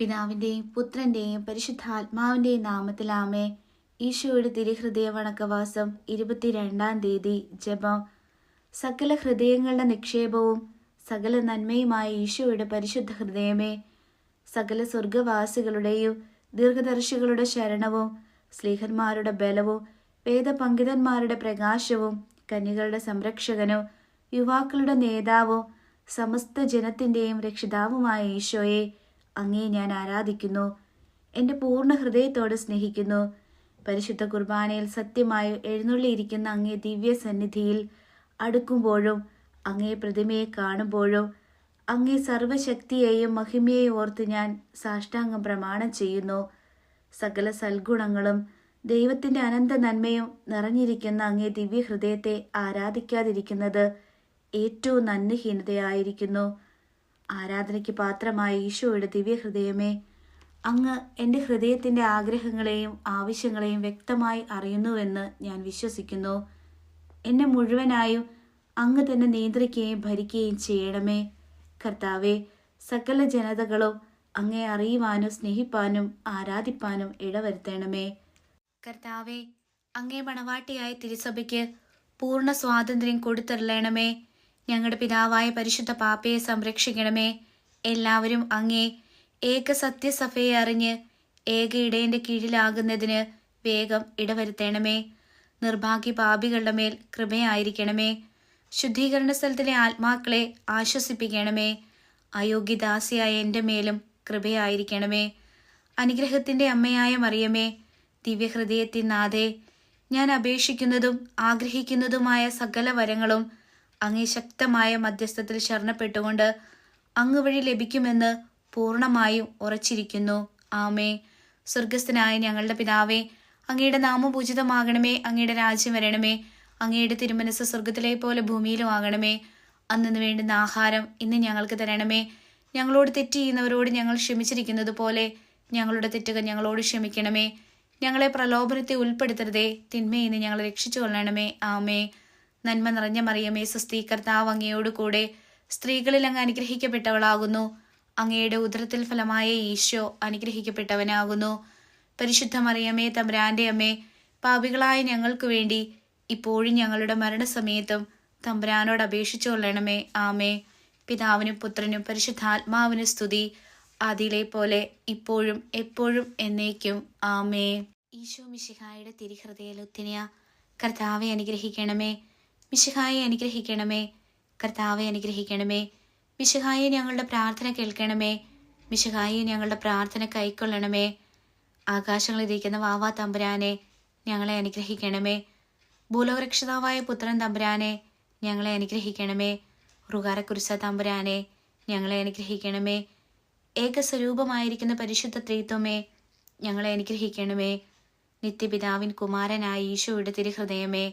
പിതാവിന്റെയും പുത്രന്റെയും പരിശുദ്ധാത്മാവിന്റെയും നാമത്തിലാമേ ഈശോയുടെ തിരുഹൃദയ വണക്കവാസം ഇരുപത്തിരണ്ടാം തീയതി ജപം. സകല ഹൃദയങ്ങളുടെ നിക്ഷേപവും സകല നന്മയുമായ ഈശോയുടെ പരിശുദ്ധ ഹൃദയമേ. സകല സ്വർഗവാസികളുടെയും ദീർഘദർശികളുടെ ശരണവും സ്ലീഹന്മാരുടെ ബലവും വേദപങ്കിതന്മാരുടെ പ്രകാശവും കന്യകളുടെ സംരക്ഷകനും യുവാക്കളുടെ നേതാവോ സമസ്ത ജനത്തിന്റെയും രക്ഷിതാവുമായ ഈശോയെ അങ്ങേ ഞാൻ ആരാധിക്കുന്നു. എന്റെ പൂർണ ഹൃദയത്തോട് സ്നേഹിക്കുന്നു. പരിശുദ്ധ കുർബാനയിൽ സത്യമായി എഴുന്നള്ളിയിരിക്കുന്ന അങ്ങേ ദിവ്യ സന്നിധിയിൽ അടുക്കുമ്പോഴും അങ്ങേ പ്രതിമയെ കാണുമ്പോഴും അങ്ങേ സർവശക്തിയെയും മഹിമയെയും ഓർത്ത് ഞാൻ സാഷ്ടാംഗം പ്രമാണം ചെയ്യുന്നു. സകല സൽഗുണങ്ങളും ദൈവത്തിന്റെ അനന്ത നന്മയും നിറഞ്ഞിരിക്കുന്ന അങ്ങേ ദിവ്യ ഹൃദയത്തെ ആരാധിക്കാതിരിക്കുന്നത് ഏറ്റവും നന്ദിഹീനതയായിരിക്കുന്നു ആരാധനയ്ക്ക് പാത്രമായ ഈശോയുടെ ദിവ്യഹൃദയമേ അങ്ങ് എന്റെ ഹൃദയത്തിന്റെ ആഗ്രഹങ്ങളെയും ആവശ്യങ്ങളെയും വ്യക്തമായി അറിയുന്നുവെന്ന് ഞാൻ വിശ്വസിക്കുന്നു. എന്നെ മുഴുവനായും അങ്ങ് തന്നെ നിയന്ത്രിക്കുകയും ഭരിക്കുകയും ചെയ്യണമേ. കർത്താവെ സകല ജനതകളും അങ്ങേ അറിയുവാനും സ്നേഹിപ്പാനും ആരാധിപ്പാനും ഇടവരുത്തണമേ. കർത്താവെ അങ്ങേ മണവാട്ടിയായ തിരുസഭയ്ക്ക് പൂർണ സ്വാതന്ത്ര്യം കൊടുത്തരളണമേ. ഞങ്ങളുടെ പിതാവായ പരിശുദ്ധ പാപ്പയെ സംരക്ഷിക്കണമേ. എല്ലാവരും അങ്ങേ ഏക സത്യസഭയെ അറിഞ്ഞ് ഏക ഇടയന്റെ കീഴിലാകുന്നതിന് വേഗം ഇടവരുത്തണമേ. നിർഭാഗ്യ പാപികളുടെ മേൽ കൃപയായിരിക്കണമേ. ശുദ്ധീകരണ സ്ഥലത്തിലെ ആത്മാക്കളെ ആശ്വസിപ്പിക്കണമേ. അയോഗ്യദാസിയായ എന്റെ മേലും കൃപയായിരിക്കണമേ. അനുഗ്രഹത്തിന്റെ അമ്മയായ മറിയമേ ദിവ്യഹൃദയത്തിൻ നാഥേ ഞാൻ അപേക്ഷിക്കുന്നതും ആഗ്രഹിക്കുന്നതുമായ സകല വരങ്ങളും അങ്ങേ ശക്തമായ മധ്യസ്ഥത്തിൽ ശരണപ്പെട്ടുകൊണ്ട് അങ്ങ് വഴി ലഭിക്കുമെന്ന് പൂർണമായും ഉറച്ചിരിക്കുന്നു. ആമേ. സ്വർഗസ്ഥനായ ഞങ്ങളുടെ പിതാവേ അങ്ങയുടെ നാമപൂജിതമാകണമേ അങ്ങയുടെ രാജ്യം വരണമേ അങ്ങയുടെ തിരുമനസ് സ്വർഗത്തിലെ പോലെ ഭൂമിയിലും ആകണമേ. അന്നു വേണ്ടുന്ന ആഹാരം ഇന്ന് ഞങ്ങൾക്ക് തരണമേ. ഞങ്ങളോട് തെറ്റ് ചെയ്യുന്നവരോട് ഞങ്ങൾ ക്ഷമിച്ചിരിക്കുന്നത് പോലെ ഞങ്ങളുടെ തെറ്റുകൾ ഞങ്ങളോട് ക്ഷമിക്കണമേ. ഞങ്ങളെ പ്രലോഭനത്തെ ഉൾപ്പെടുത്തരുതേ. തിന്മയിൽ നിന്ന് ഞങ്ങളെ രക്ഷിച്ചു കൊള്ളണമേ ആമേ. നന്മ നിറഞ്ഞ മറിയമേ സ്വസ്തി കർത്താവ് അങ്ങയോട് കൂടെ സ്ത്രീകളിൽ അങ്ങ് അനുഗ്രഹിക്കപ്പെട്ടവളാകുന്നു. അങ്ങയുടെ ഉദരത്തിൽ ഫലമായ ഈശോ അനുഗ്രഹിക്കപ്പെട്ടവനാകുന്നു. പരിശുദ്ധ മറിയമേ തമ്പുരാന്റെ അമ്മ പാപികളായ ഞങ്ങൾക്ക് വേണ്ടി ഇപ്പോഴും ഞങ്ങളുടെ മരണസമയത്തും തമ്പുരാനോട് അപേക്ഷിച്ചു കൊള്ളണമേ. ആമേ പിതാവിനും പുത്രനും പരിശുദ്ധാത്മാവിനും സ്തുതി. അതിലെ പോലെ ഇപ്പോഴും എപ്പോഴും എന്നേക്കും. ആമേ ഈശോ മിശിഹായുടെ തിരിഹൃദയ ലുത്തിനിയ കർത്താവെ അനുഗ്രഹിക്കണമേ. മിശിഹായെ അനുഗ്രഹിക്കണമേ. കർത്താവെ അനുഗ്രഹിക്കണമേ. മിശിഹായെ ഞങ്ങളുടെ പ്രാർത്ഥന കേൾക്കണമേ. മിശിഹായെ ഞങ്ങളുടെ പ്രാർത്ഥന കൈക്കൊള്ളണമേ. ആകാശങ്ങളിരിക്കുന്ന വാവാ തമ്പുരാനെ ഞങ്ങളെ അനുഗ്രഹിക്കണമേ. ഭൂലോകരക്ഷിതാവായ പുത്രൻ തമ്പുരാനെ ഞങ്ങളെ അനുഗ്രഹിക്കണമേ. റുകാരക്കുരിശ തമ്പുരാനെ ഞങ്ങളെ അനുഗ്രഹിക്കണമേ. ഏകസ്വരൂപമായിരിക്കുന്ന പരിശുദ്ധ ത്രീത്വമേ ഞങ്ങളെ അനുഗ്രഹിക്കണമേ. നിത്യപിതാവിൻ കുമാരനായ ഈശോയുടെ തിരുഹൃദയമേ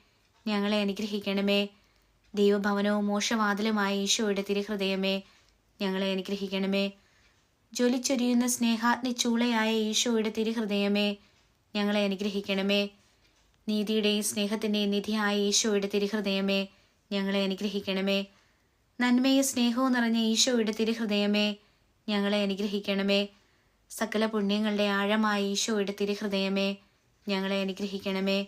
ഞങ്ങളെ അനുഗ്രഹിക്കണമേ. ദൈവഭവനവും മോശവാതിലുമായ ഈശോയുടെ തിരുഹൃദയമേ ഞങ്ങളെ അനുഗ്രഹിക്കണമേ. ജ്വലിച്ചൊരിയുന്ന സ്നേഹാഗ്നി ചൂളയായ ഈശോയുടെ തിരുഹൃദയമേ ഞങ്ങളെ അനുഗ്രഹിക്കണമേ. നീതിയുടെയും സ്നേഹത്തിന്റെയും നിധിയായ ഈശോയുടെ തിരുഹൃദയമേ ഞങ്ങളെ അനുഗ്രഹിക്കണമേ. നന്മയും സ്നേഹവും നിറഞ്ഞ ഈശോയുടെ തിരുഹൃദയമേ ഞങ്ങളെ അനുഗ്രഹിക്കണമേ. സകല പുണ്യങ്ങളുടെ ആഴമായ ഈശോയുടെ തിരുഹൃദയമേ ഞങ്ങളെ അനുഗ്രഹിക്കണമേ.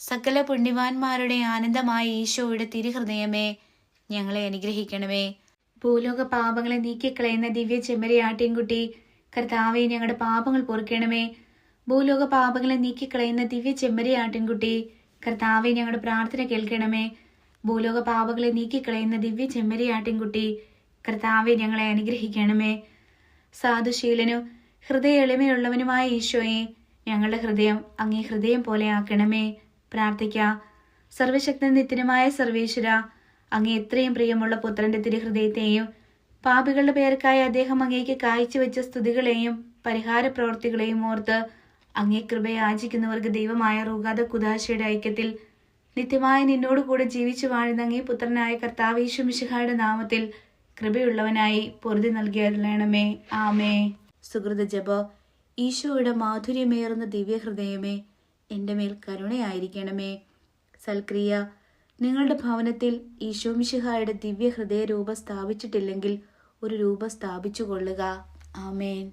സകല പുണ്യവാന്മാരുടെ ആനന്ദമായ ഈശോയുടെ തിരുഹൃദയമേ ഞങ്ങളെ അനുഗ്രഹിക്കണമേ. ഭൂലോക പാപങ്ങളെ നീക്കിക്കളയുന്ന ദിവ്യ ചെമ്മരിയാട്ടിൻകുട്ടി കർത്താവെ ഞങ്ങളുടെ പാപങ്ങൾ പൊറുക്കണമേ. ഭൂലോക പാപങ്ങളെ നീക്കിക്കളയുന്ന ദിവ്യ ചെമ്മരിയാട്ടിൻകുട്ടി കർത്താവെ ഞങ്ങളുടെ പ്രാർത്ഥന കേൾക്കണമേ. ഭൂലോക പാപങ്ങളെ നീക്കിക്കളയുന്ന ദിവ്യ ചെമ്മരിയാട്ടിൻകുട്ടി കർത്താവെ ഞങ്ങളെ അനുഗ്രഹിക്കണമേ. സാധുശീലനും ഹൃദയ എളിമയുള്ളവനുമായ ഈശോയെ ഞങ്ങളുടെ ഹൃദയം അങ്ങേ ഹൃദയം പോലെ ആക്കണമേ. പ്രാർത്ഥിക്കാം. സർവശക്തൻ നിത്യനുമായ സർവേശ്വര അങ്ങേ എത്രയും പ്രിയമുള്ള പുത്രന്റെ തിരുഹൃദയത്തെയും പാപികളുടെ പേർക്കായി അദ്ദേഹം അങ്ങേക്ക് കാഴ്ചവെച്ച സ്തുതികളെയും പരിഹാര പ്രവർത്തികളെയും ഓർത്ത് അങ്ങേ കൃപയെ ആചിക്കുന്നവർക്ക് ദൈവമായ റൂഗാദ കുദാശയുടെ ഐക്യത്തിൽ നിത്യമായി നിന്നോട് കൂടെ ജീവിച്ചു വാഴുന്ന അങ്ങേ പുത്രനായ കർത്താവീശു മിശിഹായുടെ നാമത്തിൽ കൃപയുള്ളവനായി പൊറുതി നൽകിയരുളണമേ ആമേ സുഹൃത ജപ ഈശോയുടെ മാധുര്യമേറുന്ന ദിവ്യഹൃദയമേ എന്റെ മേൽ കരുണയായിരിക്കണമേ. സൽക്രിയ നിങ്ങളുടെ ഭവനത്തിൽ ഈശോമിശിഹായുടെ ദിവ്യഹൃദയ രൂപം സ്ഥാപിച്ചിട്ടില്ലെങ്കിൽ ഒരു രൂപം സ്ഥാപിച്ചു കൊള്ളുക ആമേൻ.